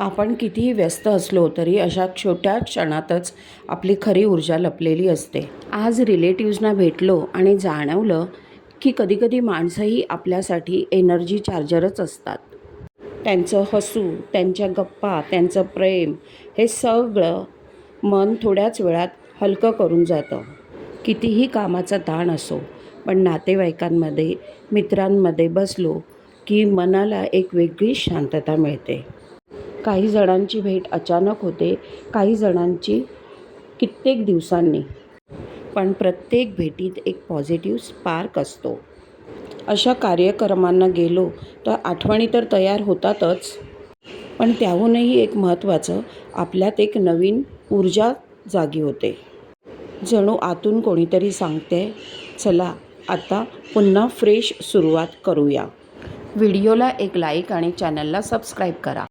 आपण कितीही व्यस्त असलो तरी अशा छोट्या क्षणातच आपली खरी ऊर्जा लपलेली असते. आज रिलेटिव्सना भेटलो आणि जाणवलं की कधीकधी माणसंही आपल्यासाठी एनर्जी चार्जरच असतात. त्यांचं हसू त्यांच्या गप्पा त्यांचं प्रेम हे सगळं मन थोड्याच वेळात हलकं करून जातं. कितीही कामाचा ताण असो पण नातेवाईकांमध्ये मित्रांमध्ये बसलो की मनाला एक वेगळी शांतता मिळते. काही जणांची भेट अचानक होते काही जणांची कित्येक दिवसांनी. पण प्रत्येक भेटीत एक पॉझिटिव्ह स्पार्क असतो. अशा कार्यक्रमांना गेलो तर आठवणी तर तयार होतातच. पण त्याहूनही एक महत्त्वाचं आपल्यात एक नवीन ऊर्जा जागी होते. जणू आतून कोणीतरी सांगते चला आता पुन्हा फ्रेश सुरुवात करूया. व्हिडिओला एक लाईक आणि चॅनलला सबस्क्राईब करा.